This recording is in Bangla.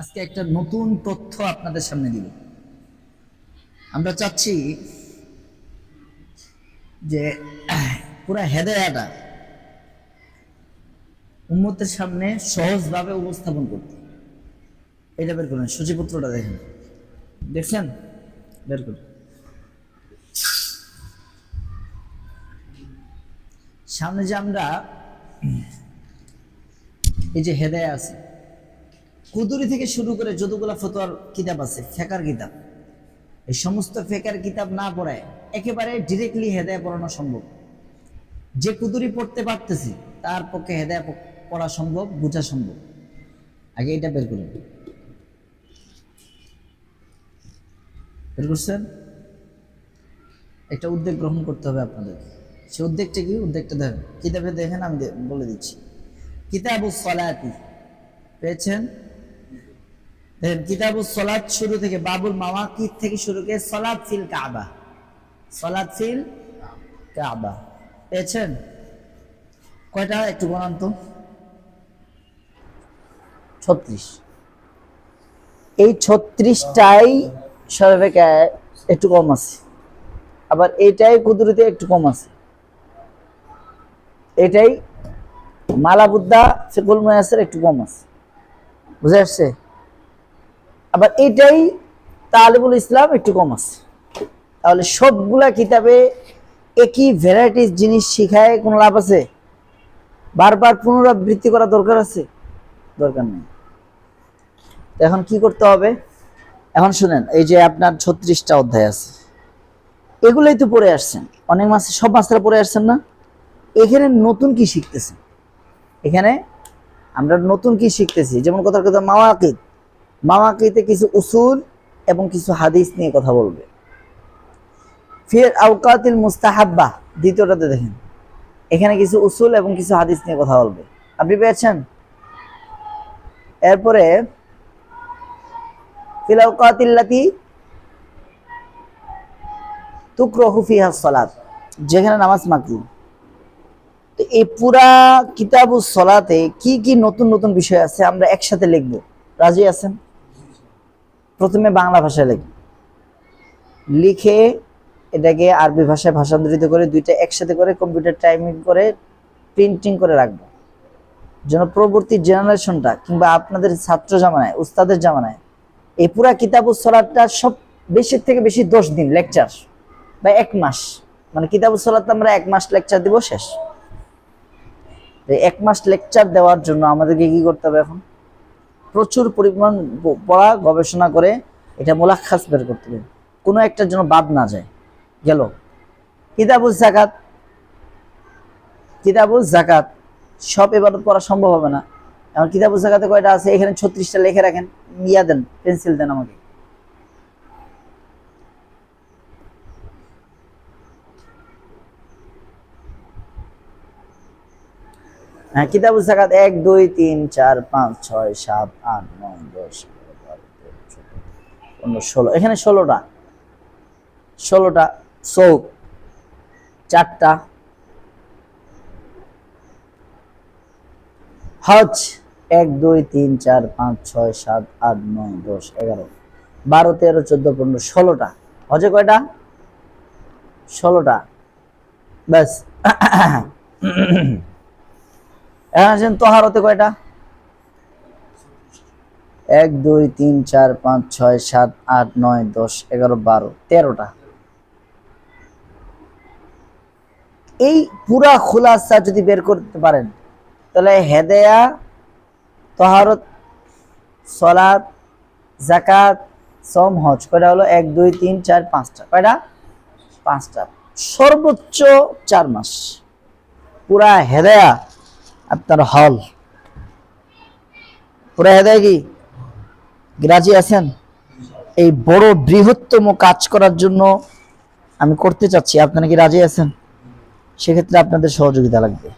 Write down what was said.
আজকে একটা নতুন তথ্য আপনাদের সামনে দিব। আমরা চাচ্ছি যে পুরা হেদায়াটা উম্মতের সামনে সহজভাবে উপস্থাপন করতে। এটা বের করুন, সূচিপত্রটা দেখেন। দেখছেন? বের করুন। সামনে যে আমরা এই যে হেদায় আছে কুদুরি থেকে শুরু করে যতগুলা ফতোয়ার কিতাব আছে, ফেকার কিতাব, এই সমস্ত ফেকার কিতাব না পড়ায় একেবারে ডিরেক্টলি হেদায় পড়ানো সম্ভব। যে কুদুরি পড়তে পারতেছি, তার পক্ষে হেদায় পড়া সম্ভব, বোঝা সম্ভব। আগে এটা বের করুন। বের করছেন? একটা উদ্যোগ গ্রহণ করতে হবে আপনাদের সে উদ্যোগটা কি? উদ্যোগটা দেখেন। কিতাবে দেখেন, আমি বলে দিচ্ছি। কিতাবু সলাতি পেয়েছেন? দেখেন কিতাবু সলাত শুরু থেকে, বাবুল মাওয়াকিদ থেকে শুরু করে সলাত ফিল কাবা। সলাত ফিল কাবা। পেয়েছেন? কয়টা? একটু বলান তো। ছত্রিশ। এই ছত্রিশটাই সর্বেকায় একটু কম আছে। আবার এইটাই কুদুরিতে একটু কম আছে। এটাই মালাবুদ্দা, ফিকুল ময়াসের একটু কম আছে। বুঝে আসছে? আবার এটাই তালিবুল ইসলাম একটু কম আছে। তাহলে সবগুলা কিতাবে একই ভ্যারাইটিস জিনিস শিখায় কোনো লাভ আছে? বারবার পুনরাবৃত্তি করা দরকার আছে? দরকার নেই। এখন কি করতে হবে? এখন শুনেন, এই যে আপনার ছত্রিশটা অধ্যায় আছে। এগুলোই তো পড়ে আসছেন। অনেক মাস, সব মাস্টার পড়ে আসছেন না? এখানে নতুন কি শিখতেছেন? এখানে আমরা নতুন কি শিখতেছি? যেমন কথার কথা মাওয়াকিদ। মাওয়াকিতে কিছু উসুল এবং কিছু হাদিস নিয়ে কথা বলবে। ফির আউকাতিল মুস্তাহাব্বা, দ্বিতীয়টাতে দেখেন। এখানে কিছু উসুল এবং কিছু হাদিস নিয়ে কথা বলবে। আপনি পেয়েছেন? এরপরে, ফিল আউকাতিল্লাতি তুকরহু ফিহা সালাত, যেখানে নামাজ মাকরু তো এই পুরা কিতাবু সলাতে কি কি নতুন নতুন বিষয় আছে আমরা একসাথে লিখব। রাজি আছেন? প্রথমে বাংলা ভাষায় লিখব লিখে এটাকে আরবি ভাষায় ভাষান্তরিত করে দুইটা একসাথে করে কম্পিউটার টাইমিং করে প্রিন্টিং করে রাখব। যেন পরবর্তী জেনারেশনটা কিংবা আপনাদের ছাত্র জামানায়, উস্তাদের জামানায় এই পুরা কিতাবু সলাটটা সব বেশি থেকে বেশি দশ দিন লেকচার বা এক মাস। মানে কিতাবু সলাত আমরা এক মাস লেকচার দিব শেষ। এক মাস লেকচার দেওয়ার জন্য আমাদেরকে কি করতে হবে এখন? প্রচুর পরিমাণ পড়া, গবেষণা করে এটা মোলাক্ষাস বের করতে হবে। কোনো একটার জন্য বাদ না যায়। গেল। কিতাবুল জাকাত কিতাবুল জাকাত সব এবার পড়া সম্ভব হবে না। এখন কিতাবুল জাকাতে কয়টা আছে? এখানে ছত্রিশটা লেখে রাখেন। ইয়া দেন, পেন্সিল দেন আমাকে। হ্যাঁ কিতাবুল জাকাত এক, দুই, তিন, চার, পাঁচ, ছয়, সাত, আট, নয়, দশ পনেরো, ষোলো। এখানে ষোলোটা। ষোলোটা চৌক, চারটা হজ, এক, দুই, তিন, চার, পাঁচ, ছয়, সাত, আট, নয়, দশ, এগারো, বারো, তেরো, চোদ্দ, পনেরো, ষোলোটা। হজে কয়টা? ষোলোটা। ব্যাস। আসেন তহারতে কয়টা? এক, দুই, তিন, চার, পাঁচ, ছয়, সাত, আট, নয়, দশ, এগারো, বারো, তেরোটা। এই পুরা খুলাসা যদি বের করতে পারেন, তাহলে হেদেয়া, তহারত সলাদ জাকাত সম হজ, কয়টা হলো? এক, দুই, তিন, চার, পাঁচটা। কয়টা? পাঁচটা। সর্বোচ্চ চার মাস। পুরা হেদায়া আপনার হল। ওরা হেদায় কি? রাজি আছেন? এই বড় বৃহত্তম কাজ করার জন্য আমি করতে চাচ্ছি। আপনারা কি রাজি আছেন? সেক্ষেত্রে আপনাদের সহযোগিতা লাগবে।